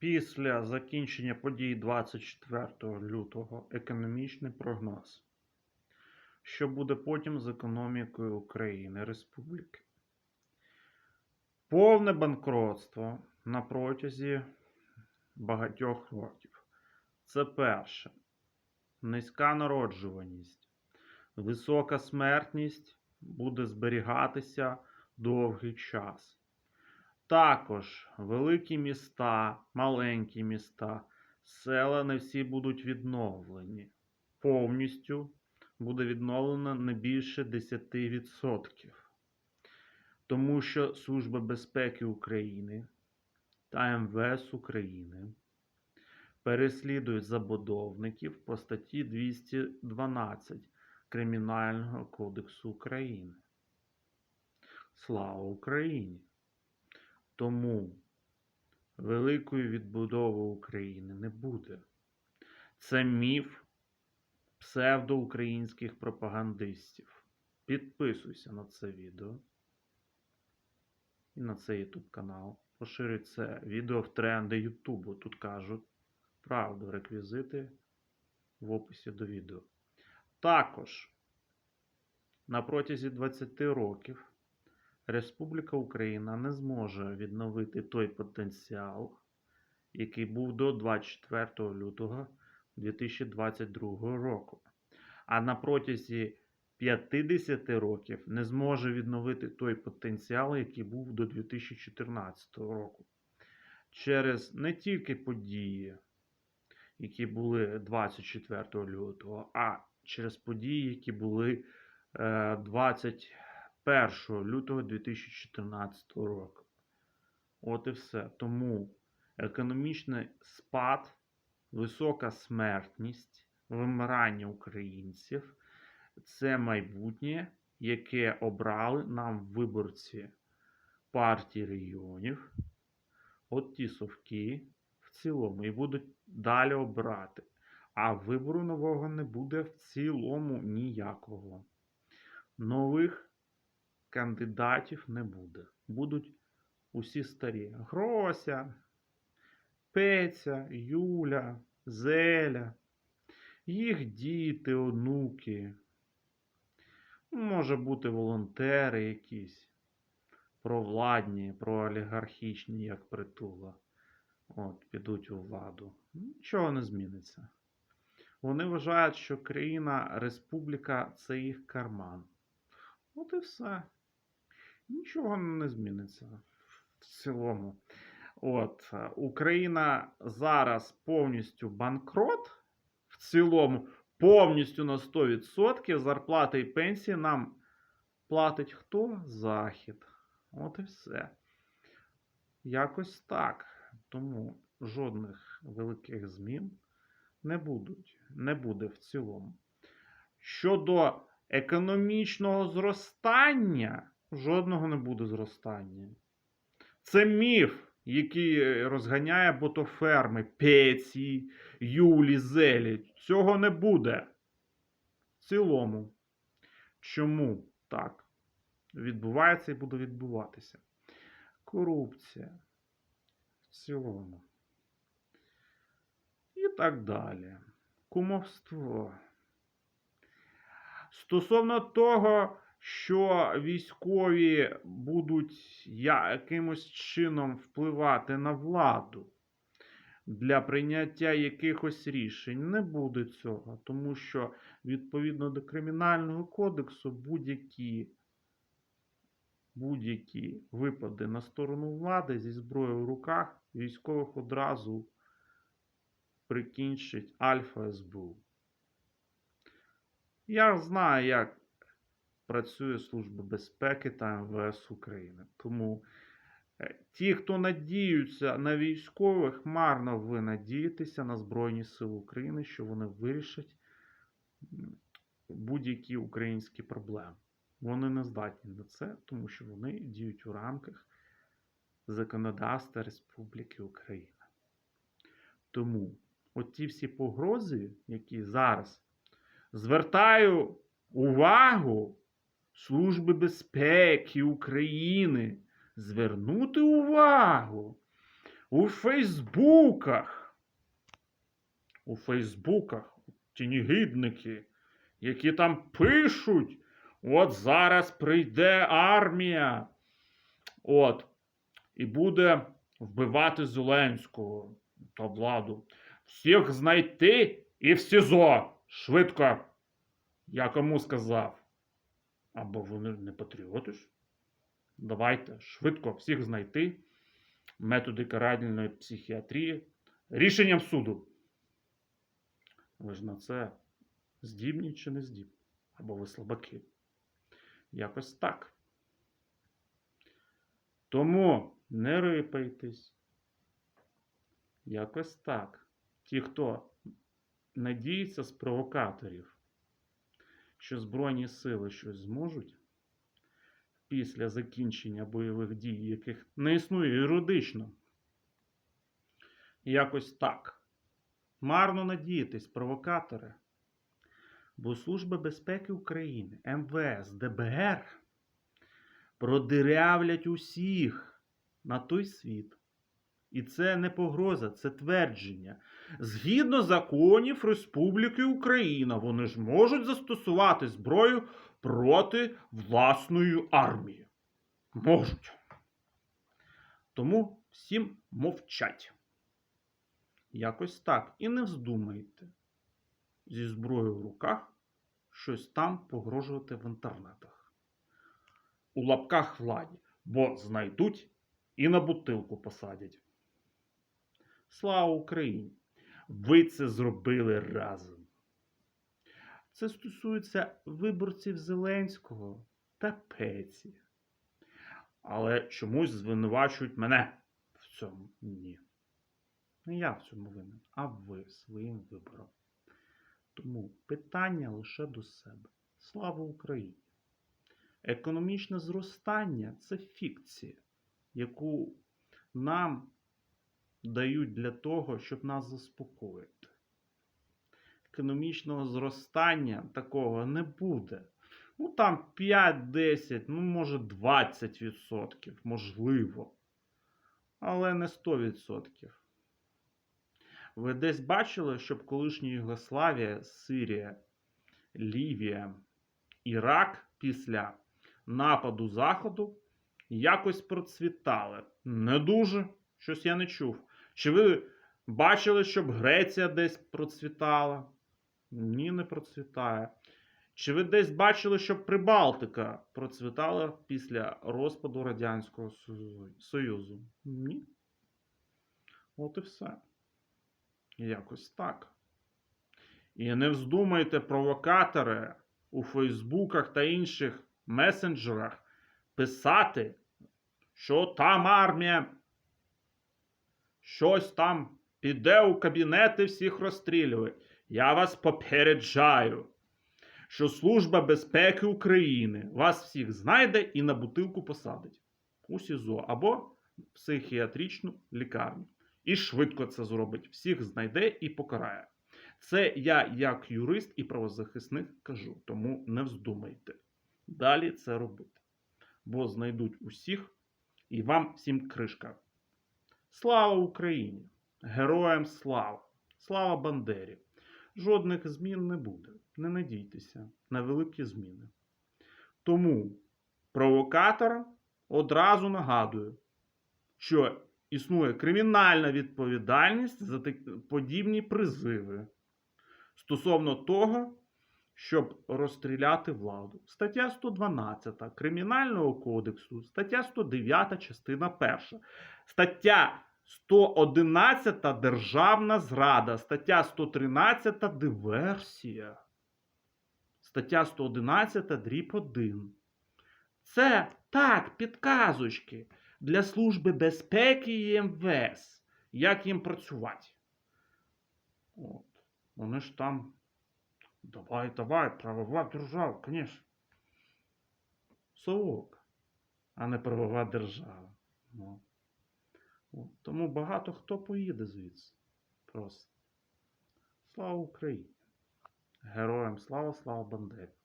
Після закінчення подій 24 лютого економічний прогноз. Що буде потім з економікою України Республіки? Повне банкротство на протязі багатьох років. Це перше. Низька народжуваність, висока смертність буде зберігатися довгий час. Також великі міста, маленькі міста, села не всі будуть відновлені. Повністю буде відновлено не більше 10%. Тому що Служба безпеки України та МВС України переслідують забудовників по статті 212 Кримінального кодексу України. Слава Україні! Тому великої відбудови України не буде. Це міф псевдоукраїнських пропагандистів. Підписуйся на це відео і на цей YouTube канал. Поширюй це відео в тренди Ютубу. Тут кажуть правду, реквізити в описі до відео. Також на протязі 20 років Республіка Україна не зможе відновити той потенціал, який був до 24 лютого 2022 року. А на протязі 50 років не зможе відновити той потенціал, який був до 2014 року. Через не тільки події, які були 24 лютого, а через події, які були 20. 1 лютого 2014 року. От і все. Тому економічний спад, висока смертність, вимирання українців це майбутнє, яке обрали нам виборці партії регіонів. От ті совки в цілому і будуть далі обрати. А вибору нового не буде в цілому ніякого. Нових кандидатів не буде. Будуть усі старі. Грося, Пеця, Юля, Зеля, їх діти, онуки. Може бути волонтери якісь, провладні, проолігархічні, як притула. От, підуть у владу. Нічого не зміниться. Вони вважають, що країна, республіка це їх карман. От і все. Нічого не зміниться в цілому. От, Україна зараз повністю банкрот. В цілому, повністю на 100% зарплати і пенсії нам платить хто? Захід. От і все. Якось так. Тому жодних великих змін не будуть. Не буде в цілому. Щодо економічного зростання, жодного не буде зростання. Це міф, який розганяє ботоферми, пеці, юлі, зелі. Цього не буде. В цілому. Чому так відбувається і буде відбуватися? Корупція. В цілому. І так далі. Кумовство. Стосовно того, що військові будуть якимось чином впливати на владу для прийняття якихось рішень, не буде цього, тому що відповідно до Кримінального кодексу будь-які будь-які випади на сторону влади зі зброєю в руках військових одразу прикінчить Альфа СБУ. Я знаю, як працює Служба безпеки та МВС України. Тому е, ті, хто надіються на військових, марно ви надієтеся на Збройні Сили України, що вони вирішать будь-які українські проблеми. Вони не здатні на це, тому що вони діють у рамках законодавства Республіки Україна. Тому от ті всі погрози, які зараз звертаю увагу Служби безпеки України звернути увагу. у Фейсбуках. У Фейсбуках ті негідники, які там пишуть, от зараз прийде армія. От, і буде вбивати Зеленського та владу. Всіх знайти і в СІЗО. Швидко. Я кому сказав. Або вони не патріоти ж? Давайте швидко всіх знайти. Методи каральної психіатрії. Рішенням суду. Ви ж на це здібні чи не здібні? Або ви слабаки. Якось так. Тому не рипайтесь. Якось так. Ті, хто надіється з провокаторів, що Збройні сили щось зможуть після закінчення бойових дій, яких не існує юридично. Якось так. Марно надіятись, провокатори. Бо Служба безпеки України, МВС, ДБР продирявлять усіх на той світ. І це не погроза, це твердження. Згідно законів Республіки Україна, вони ж можуть застосувати зброю проти власної армії. Можуть. Тому всім мовчать. Якось так. І не вздумайте зі зброєю в руках щось там погрожувати в інтернетах. У лапках владі, бо знайдуть і на бутилку посадять. Слава Україні! Ви це зробили разом. Це стосується виборців Зеленського та Пеці. Але чомусь звинувачують мене в цьому. Ні. Не я в цьому винен, а ви своїм вибором. Тому питання лише до себе. Слава Україні! Економічне зростання це фікція, яку нам дають для того, щоб нас заспокоїти. Економічного зростання такого не буде. Ну там 5-10, ну може 20%, можливо. Але не 100%. Ви десь бачили, щоб колишня Югославія, Сирія, Лівія, Ірак після нападу Заходу якось процвітали? Не дуже. Щось я не чув. Чи ви бачили, щоб Греція десь процвітала? Ні, не процвітає. Чи ви десь бачили, щоб Прибалтика процвітала після розпаду Радянського Союзу? Ні. От і все. Якось так. І не вздумайте, провокатори у Фейсбуках та інших месенджерах писати, що там армія щось там піде у кабінети всіх розстрілює. Я вас попереджаю, що Служба безпеки України вас всіх знайде і на бутилку посадить у СІЗО або психіатричну лікарню. І швидко це зробить. Всіх знайде і покарає. Це я, як юрист і правозахисник, кажу, тому не вздумайте далі це робити. Бо знайдуть усіх і вам всім кришка. Слава Україні! Героям слава! Слава Бандері! Жодних змін не буде. Не надійтеся на великі зміни. Тому провокаторам одразу нагадую, що існує кримінальна відповідальність за подібні призиви стосовно того, щоб розстріляти владу. Стаття 112 Кримінального кодексу, стаття 109, частина 1. Стаття 111 Державна зрада, стаття 113 диверсія. Стаття 111 дріб 1. Це так, підказочки для Служби безпеки і МВС. Як їм працювати? От. Вони ж там. Давай, давай, правова держава, звісно. Совок, а не правова держава. Ну. От. Тому багато хто поїде звідси. Просто. Слава Україні! Героям слава, слава Бандері!